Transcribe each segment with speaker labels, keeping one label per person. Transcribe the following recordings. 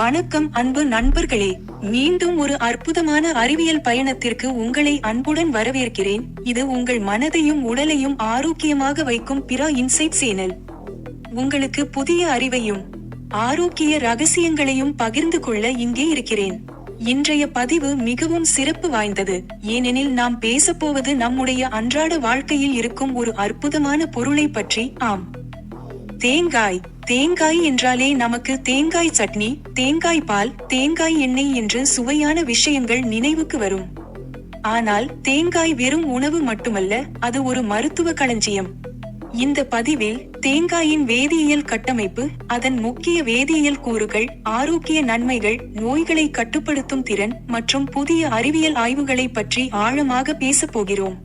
Speaker 1: வணக்கம் அன்பு நண்பர்களே. மீண்டும் ஒரு அற்புதமான அறிவியல் பயணத்திற்கு உங்களை அன்புடன் வரவேற்கிறேன். இது உங்கள் மனதையும் உடலையும் ஆரோக்கியமாக வைக்கும் பிற இன்சைட் சேனல். உங்களுக்கு புதிய அறிவையும் ஆரோக்கிய ரகசியங்களையும் பகிர்ந்து கொள்ள இங்கே இருக்கிறேன். இன்றைய பதிவு மிகவும் சிறப்பு வாய்ந்தது. ஏனெனில் நாம் பேசப்போவது நம்முடைய அன்றாட வாழ்க்கையில் இருக்கும் ஒரு அற்புதமான பொருளை பற்றி. ஆம். தேங்காய். தேங்காய் என்றாலே நமக்கு தேங்காய் சட்னி தேங்காய் பால் தேங்காய் எண்ணெய் என்று சுவையான விஷயங்கள் நினைவுக்கு வரும். ஆனால் தேங்காய் வெறும் உணவு மட்டுமல்ல அது ஒரு மருத்துவ களஞ்சியம். இந்த பதிவில் தேங்காயின் வேதியியல் கட்டமைப்பு அதன் முக்கிய வேதியியல் கூறுகள் ஆரோக்கிய நன்மைகள் நோய்களை கட்டுப்படுத்தும் திறன் மற்றும் புதிய அறிவியல் ஆய்வுகளை பற்றி ஆழமாக பேசப் போகிறோம்.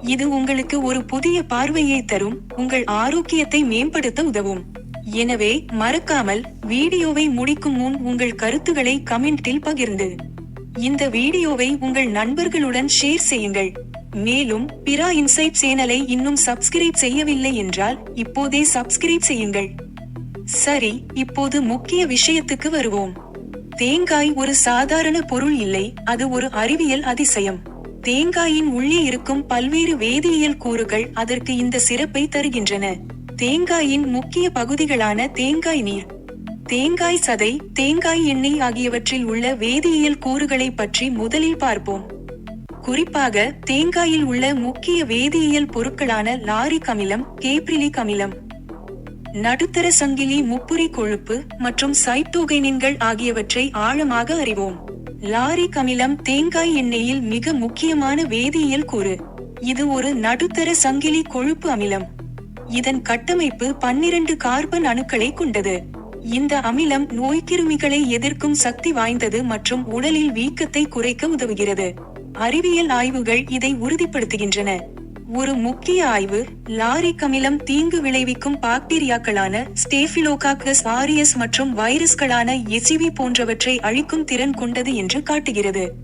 Speaker 1: இது உங்களுக்கு ஒரு புதிய பார்வையை தரும் உங்கள் ஆரோக்கியத்தை மேம்படுத்த உதவும். எனவே மறக்காமல் வீடியோவை முடிக்கும் முன் உங்கள் கருத்துக்களை கமெண்டில் பகிர்ந்து. இந்த வீடியோவை உங்கள் நண்பர்களுடன் ஷேர் செய்யுங்கள். மேலும் பிரா இன்சைட் சேனலை இன்னும் சப்ஸ்கிரைப் செய்யவில்லை என்றால் இப்போதே சப்ஸ்கிரைப் செய்யுங்கள். சரி இப்போது முக்கிய விஷயத்துக்கு வருவோம். தேங்காய் ஒரு சாதாரண பொருள் இல்லை அது ஒரு அறிவியல் அதிசயம். தேங்காயின் உள்ளே இருக்கும் பல்வேறு வேதியியல் கூறுகள் அதற்கு இந்த சிறப்பை தருகின்றன. தேங்காயின் முக்கிய பகுதிகளான தேங்காய் நீர் தேங்காய் சதை தேங்காய் எண்ணெய் ஆகியவற்றில் உள்ள வேதியியல் கூறுகளை பற்றி முதலில் பார்ப்போம். குறிப்பாக தேங்காயில் உள்ள முக்கிய வேதியியல் பொருட்களான லாரிக் அமிலம் கேப்ரிலிக் அமிலம் நடுத்தர சங்கிலி முப்புரி கொழுப்பு மற்றும் சைட்டோகைனின்கள் ஆகியவற்றை ஆழமாக அறிவோம். லாரிக் அமிலம் தேங்காய் எண்ணெயில் மிக முக்கியமான வேதியியல் கூறு. இது ஒரு நடுத்தர சங்கிலி கொழுப்பு அமிலம். இதன் கட்டமைப்பு பன்னிரண்டு கார்பன் அணுக்களை கொண்டது. இந்த அமிலம் நோய்க்கிருமிகளை எதிர்க்கும் சக்தி வாய்ந்தது மற்றும் உடலில் வீக்கத்தை குறைக்க உதவுகிறது. அறிவியல் ஆய்வுகள் இதை உறுதிப்படுத்துகின்றன. ஒரு முக்கிய ஆய்வு லாரிக் அமிலம் தீங்கு விளைவிக்கும் பாக்டீரியாக்களான ஸ்டேஃபிலோகாக்கஸ் ஆரியஸ் மற்றும் வைரஸ்களான எசிவி போன்றவற்றை அழிக்கும் திறன் கொண்டது என்று காட்டுகிறது.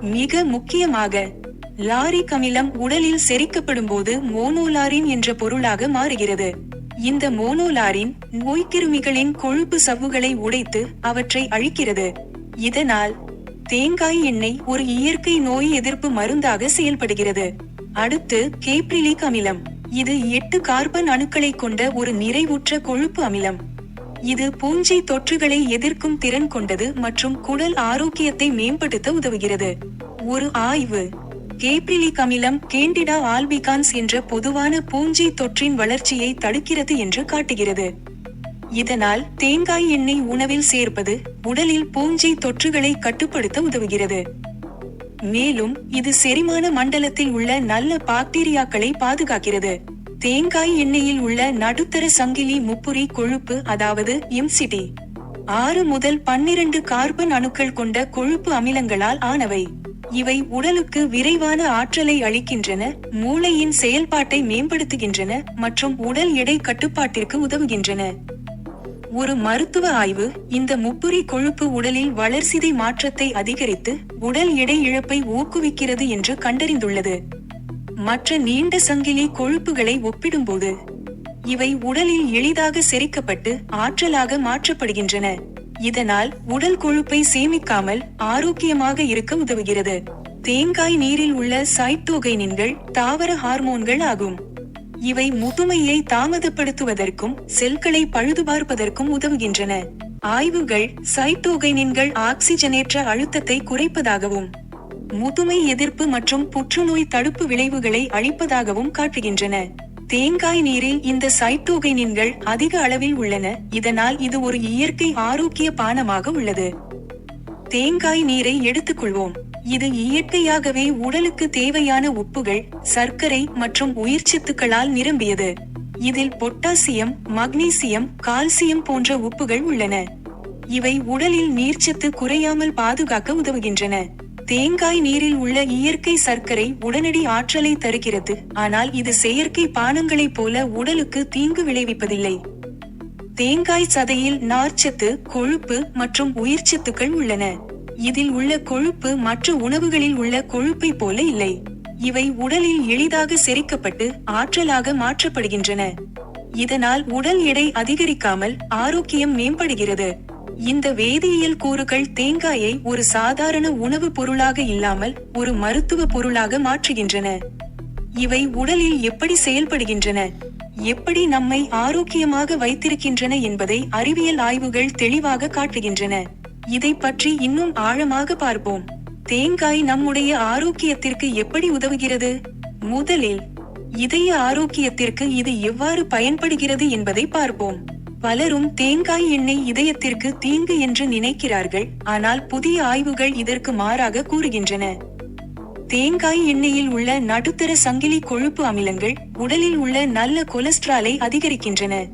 Speaker 1: மிக முக்கியமாக லாரிக் அமிலம் உடலில் செரிக்கப்படும் போது மோனோலாரின் என்ற பொருளாக மாறுகிறது. இந்த மோனோலாரின் நோய்க்கிருமிகளின் கொழுப்பு சவ்வுகளை உடைத்து அவற்றை அழிக்கிறது. இதனால் தேங்காய் எண்ணெய் ஒரு இயற்கை நோய் எதிர்ப்பு மருந்தாக செயல்படுகிறது. அடுத்து கேப்ரிலிக் அமிலம் இது எட்டு கார்பன் அணுக்களை கொண்ட ஒரு நிறைவுற்ற கொழுப்பு அமிலம். இது பூஞ்சை தொற்றுகளை எதிர்க்கும் திறன் கொண்டது மற்றும் குடல் ஆரோக்கியத்தை மேம்படுத்த உதவுகிறது. ஒரு ஆய்வு கேப்ரிலிக் அமிலம் கேண்டிடா ஆல்பிகான்ஸ் என்ற பொதுவான பூஞ்சை தொற்றின் வளர்ச்சியை தடுக்கிறது என்று காட்டுகிறது. இதனால் தேங்காய் எண்ணெய் உணவில் சேர்ப்பது உடலில் பூஞ்சை தொற்றுகளை கட்டுப்படுத்த உதவுகிறது. மேலும் இது செரிமான மண்டலத்தில் உள்ள நல்ல பாக்டீரியாக்களை பாதுகாக்கிறது. தேங்காய் எண்ணெயில் உள்ள நடுத்தர சங்கிலி முப்புரி கொழுப்பு அதாவது எம்சிடி ஆறு முதல் பன்னிரண்டு கார்பன் அணுக்கள் கொண்ட கொழுப்பு அமிலங்களால் ஆனவை. இவை உடலுக்கு விரைவான ஆற்றலை அளிக்கின்றன மூளையின் செயல்பாட்டை மேம்படுத்துகின்றன மற்றும் உடல் எடை கட்டுப்பாட்டிற்கு உதவுகின்றன. ஒரு மருத்துவ ஆய்வு இந்த முப்புரி கொழுப்பு உடலில் வளர்சிதை மாற்றத்தை அதிகரித்து உடல் எடை இழப்பை ஊக்குவிக்கிறது என்று கண்டறிந்துள்ளது. மற்ற நீண்ட சங்கிலி கொழுப்புகளை ஒப்பிடும்போது இவை உடலில் எளிதாக செரிக்கப்பட்டு ஆற்றலாக மாற்றப்படுகின்றன. இதனால் உடல் கொழுப்பை சேமிக்காமல் ஆரோக்கியமாக இருக்க உதவுகிறது. தேங்காய் நீரில் உள்ள சைட்டோகைனின்கள் தாவர ஹார்மோன்கள் ஆகும். இவை முதுமையை தாமதப்படுத்துவதற்கும் செல்களை பழுதுபார்ப்பதற்கும் உதவுகின்றன. ஆய்வுகள் சைட்டோகைனின்கள் ஆக்சிஜனேற்ற அழுத்தத்தை குறைப்பதாகவும் முதுமை எதிர்ப்பு மற்றும் புற்றுநோய் தடுப்பு விளைவுகளை அளிப்பதாகவும் காட்டுகின்றன. தேங்காய் நீரில் இந்த சைட்டோகைனின்கள் அதிக அளவில் உள்ளன. இதனால் இது ஒரு இயற்கை ஆரோக்கிய பானமாக உள்ளது. தேங்காய் நீரை எடுத்துக்கொள்வோம். இது இயற்கையாகவே உடலுக்கு தேவையான உப்புகள் சர்க்கரை மற்றும் உயிர்ச்சத்துக்களால் நிரம்பியது. இதில் பொட்டாசியம் மக்னீசியம் கால்சியம் போன்ற உப்புகள் உள்ளன. இவை உடலில் நீர்ச்சத்து குறையாமல் பாதுகாக்க உதவுகின்றன. தேங்காய் நீரில் உள்ள இயற்கை சர்க்கரை உடனடி ஆற்றலை தருகிறது. ஆனால் இது செயற்கை பானங்களைப் போல உடலுக்கு தீங்கு விளைவிப்பதில்லை. தேங்காய் சதையில் நார்ச்சத்து கொழுப்பு மற்றும் உயிர்ச்சத்துக்கள் உள்ளன. இதில் உள்ள கொழுப்பு மற்ற உணவுகளில் உள்ள கொழுப்பை போல இல்லை. இவை உடலில் எளிதாக செரிக்கப்பட்டு ஆற்றலாக மாற்றப்படுகின்றன. இதனால் உடல் எடை அதிகரிக்காமல் ஆரோக்கியம் மேம்படுகிறது. இந்த வேதியியல் கூறுகள் தேங்காயை ஒரு சாதாரண உணவுப் பொருளாக இல்லாமல் ஒரு மருத்துவ பொருளாக மாற்றுகின்றன. இவை உடலில் எப்படி செயல்படுகின்றன? எப்படி நம்மை ஆரோக்கியமாக வைத்திருக்கின்றன என்பதை அறிவியல் ஆய்வுகள் தெளிவாக காட்டுகின்றன. இதை பற்றி இன்னும் ஆழமாக பார்ப்போம். தேங்காய் நம்முடைய ஆரோக்கியத்திற்கு எப்படி உதவுகிறது? முதலில் இதய ஆரோக்கியத்திற்கு இது எவ்வாறு பயன்படுகிறது என்பதை பார்ப்போம். பலரும் தேங்காய் எண்ணெய் இதயத்திற்கு தீங்கு என்று நினைக்கிறார்கள். ஆனால் புதிய ஆய்வுகள் இதற்கு மாறாக கூறுகின்றன. தேங்காய் எண்ணெயில் உள்ள நடுத்தர சங்கிலி கொழுப்பு அமிலங்கள் உடலில் உள்ள நல்ல கொலஸ்ட்ராலை அதிகரிக்கின்றன.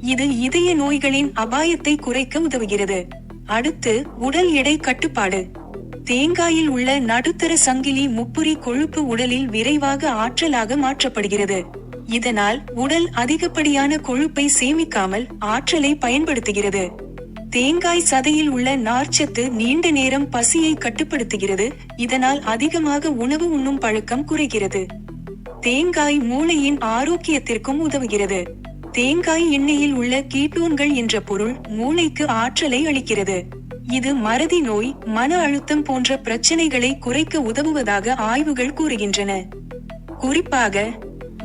Speaker 1: இது இதய நோய்களின் அபாயத்தை குறைக்க உதவுகிறது. அடுத்து உடல் எடை கட்டுப்பாடு. தேங்காயில் உள்ள நடுத்தர சங்கிலி முப்புரி கொழுப்பு உடலில் விரைவாக ஆற்றலாக மாற்றப்படுகிறது. இதனால் உடல் அதிகப்படியான கொழுப்பை சேமிக்காமல் ஆற்றலை பயன்படுத்துகிறது. தேங்காய் சதையில் உள்ள நார்ச்சத்து நீண்ட நேரம் பசியை கட்டுப்படுத்துகிறது. இதனால் அதிகமாக உணவு உண்ணும் பழக்கம் குறைகிறது. தேங்காய் மூளையின் ஆரோக்கியத்திற்கும் உதவுகிறது. தேங்காய் எண்ணெயில் உள்ள கீட்டோன்கள் என்ற பொருள் மூளைக்கு ஆற்றலை அளிக்கிறது. இது மறதி நோய் மன அழுத்தம் போன்ற பிரச்சனைகளை குறைக்க உதவுவதாக ஆய்வுகள் கூறுகின்றன. குறிப்பாக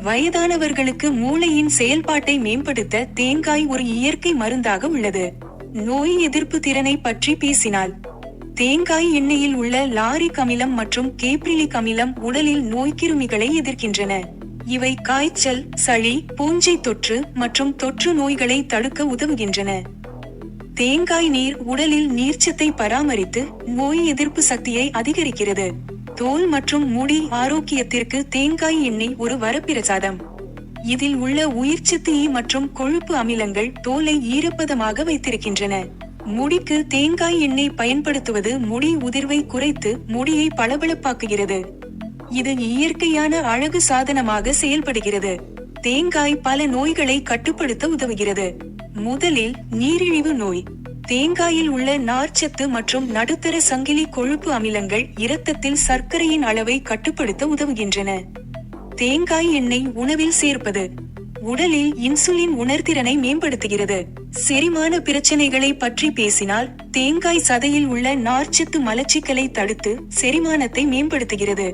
Speaker 1: வயதானவர்களுக்கு மூளையின் செயல்பாட்டை மேம்படுத்த தேங்காய் ஒரு இயற்கை மருந்தாக உள்ளது. நோய் எதிர்ப்பு திறனை பற்றி பேசினால் தேங்காய் எண்ணெயில் உள்ள லாரிக் அமிலம் மற்றும் கேப்ரிலிக் அமிலம் உடலில் நோய்க்கிருமிகளை எதிர்க்கின்றன. இவை காய்ச்சல் சளி பூஞ்சை தொற்று மற்றும் தொற்று நோய்களை தடுக்க உதவுகின்றன. தேங்காய் நீர் உடலில் நீர்ச்சத்தை பராமரித்து நோய் எதிர்ப்பு சக்தியை அதிகரிக்கிறது. தோல் மற்றும் முடி ஆரோக்கியத்திற்கு தேங்காய் எண்ணெய் ஒரு வரப்பிரசாதம். இதில் உள்ள உயிர்ச்சத்து ஈ மற்றும் கொழுப்பு அமிலங்கள் தோலை ஈரப்பதமாக வைத்திருக்கின்றன. முடிக்கு தேங்காய் எண்ணெய் பயன்படுத்துவது முடி உதிர்வை குறைத்து முடியை பளபளப்பாக்குகிறது. இது இயற்கையான அழகு சாதனமாக செயல்படுகிறது. தேங்காய் பல நோய்களை கட்டுப்படுத்த உதவுகிறது. முதலில் நீரிழிவு நோய். தேங்காயில் உள்ள நார்ச்சத்து மற்றும் நடுத்தர சங்கிலி கொழுப்பு அமிலங்கள் இரத்தத்தில் சர்க்கரையின் அளவை கட்டுப்படுத்த உதவுகின்றன. தேங்காய் எண்ணெய் உணவில் சேர்ப்பது உடலில் இன்சுலின் உணர்திறனை மேம்படுத்துகிறது. செரிமான பிரச்சனைகளை பற்றி பேசினால் தேங்காய் சதையில் உள்ள நார்ச்சத்து மலச்சிக்கலை தடுத்து செரிமானத்தை மேம்படுத்துகிறது.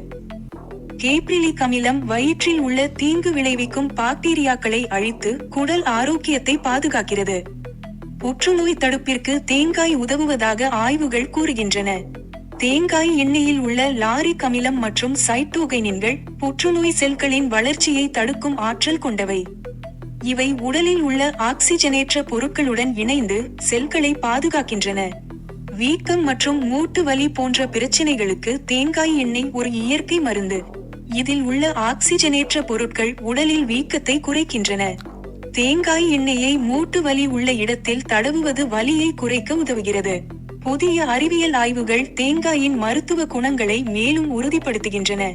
Speaker 1: கேப்ரிலிக் அமிலம் வயிற்றில் உள்ள தீங்கு விளைவிக்கும் பாக்டீரியாக்களை அழித்து குடல் ஆரோக்கியத்தை பாதுகாக்கிறது. புற்றுநோய் தடுப்பிற்கு தேங்காய் உதவுவதாக ஆய்வுகள் கூறுகின்றன. தேங்காய் எண்ணெயில் உள்ள லாரிக் அமிலம் மற்றும் சைட்டோகைனின்கள் புற்றுநோய் செல்களின் வளர்ச்சியை தடுக்கும் ஆற்றல் கொண்டவை. இவை உடலில் உள்ள ஆக்சிஜனேற்ற பொருட்களுடன் இணைந்து செல்களை பாதுகாக்கின்றன. வீக்கம் மற்றும் மூட்டு வலி போன்ற பிரச்சனைகளுக்கு தேங்காய் எண்ணெய் ஒரு இயற்கை மருந்து. இதில் உள்ள ஆக்சிஜனேற்ற பொருட்கள் உடலில் வீக்கத்தை குறைக்கின்றன. தேங்காய் எண்ணெயை மூட்டு வலி உள்ள இடத்தில் தடவுவது வலியை குறைக்க உதவுகிறது. புதிய அறிவியல் ஆய்வுகள் தேங்காயின் மருத்துவ குணங்களை மேலும் உறுதிப்படுத்துகின்றன.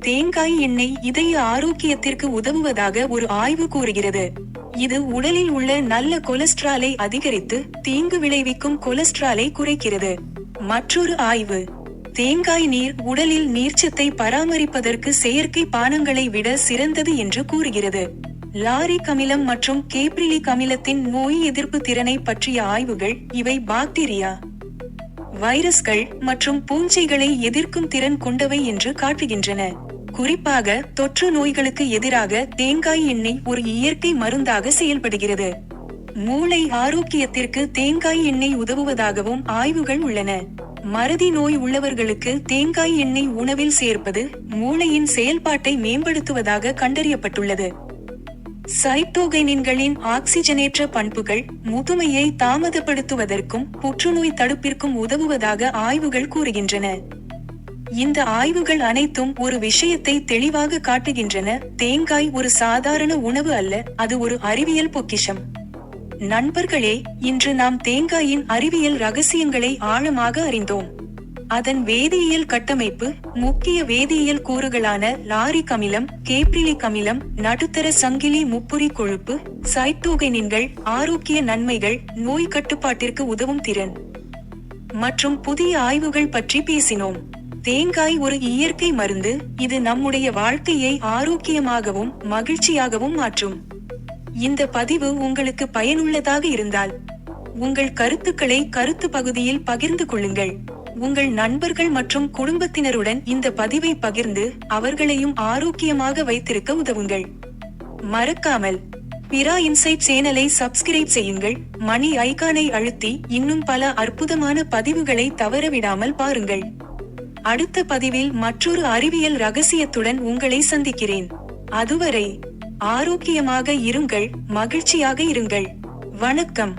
Speaker 1: தேங்காய் எண்ணெய் இதய ஆரோக்கியத்திற்கு உதவுவதாக ஒரு ஆய்வு கூறுகிறது. இது உடலில் உள்ள நல்ல கொலஸ்ட்ராலை அதிகரித்து தீங்கு விளைவிக்கும் கொலஸ்ட்ராலை குறைக்கிறது. மற்றொரு ஆய்வு. தேங்காய் நீர் உடலில் நீர்ச்சத்தை பராமரிப்பதற்கு செயற்கை பானங்களை விட சிறந்தது என்று கூறுகிறது. லாரிக் அமிலம் மற்றும் கேப்ரிலிக் அமிலத்தின் நோய் எதிர்ப்பு திறனை பற்றிய ஆய்வுகள் இவை பாக்டீரியா வைரஸ்கள் மற்றும் பூஞ்சைகளை எதிர்க்கும் திறன் கொண்டவை என்று காட்டுகின்றன. குறிப்பாக தொற்று நோய்களுக்கு எதிராக தேங்காய் எண்ணெய் ஒரு இயற்கை மருந்தாக செயல்படுகிறது. மூளை ஆரோக்கியத்திற்கு தேங்காய் எண்ணெய் உதவுவதாகவும் ஆய்வுகள் உள்ளன. மறதி நோய் உள்ளவர்களுக்கு தேங்காய் எண்ணெய் உணவில் சேர்ப்பது மூளையின் செயல்பாட்டை மேம்படுத்துவதாக கண்டறியப்பட்டுள்ளது. சைட்டோகைனின்களின் ஆக்சிஜனேற்ற பண்புகள் முதுமையை தாமதப்படுத்துவதற்கும் புற்றுநோய் தடுப்பிற்கும் உதவுவதாக ஆய்வுகள் கூறுகின்றன. இந்த ஆய்வுகள் அனைத்தும் ஒரு விஷயத்தை தெளிவாக காட்டுகின்றன. தேங்காய் ஒரு சாதாரண உணவு அல்ல அது ஒரு அறிவியல் பொக்கிஷம். நண்பர்களே இன்று நாம் தேங்காயின் அறிவியல் ரகசியங்களை ஆழமாக அறிந்தோம். அதன் வேதியியல் கட்டமைப்பு முக்கிய வேதியியல் கூறுகளான லாரிக் அமிலம் கேப்ரிலிக் அமிலம் நடுத்தர சங்கிலி முப்புரி கொழுப்பு சைட்டோகைனின்கள் ஆரோக்கிய நன்மைகள் நோய் கட்டுப்பாட்டிற்கு உதவும் திறன். மற்றும் புதிய ஆய்வுகள் பற்றி பேசினோம். தேங்காய் ஒரு இயற்கை மருந்து இது நம்முடைய வாழ்க்கையை ஆரோக்கியமாகவும் மகிழ்ச்சியாகவும் மாற்றும். இந்த பதிவு உங்களுக்கு பயனுள்ளதாக இருந்தால் உங்கள் கருத்துக்களை கருத்து பகுதியில் பகிர்ந்து கொள்ளுங்கள். உங்கள் நண்பர்கள் மற்றும் குடும்பத்தினருடன் இந்த பதிவை பகிர்ந்து அவர்களையும் ஆரோக்கியமாக வைத்திருக்க உதவுங்கள். மறக்காமல் பிரா இன்சைட் சேனலை சப்ஸ்கிரைப் செய்யுங்கள். மணி ஐகானை அழுத்தி இன்னும் பல அற்புதமான பதிவுகளை தவறவிடாமல் பாருங்கள். அடுத்த பதிவில் மற்றொரு அறிவியல் ரகசியத்துடன் உங்களை சந்திக்கிறேன். அதுவரை ஆரோக்கியமாக இருங்கள் மகிழ்ச்சியாக இருங்கள். வணக்கம்.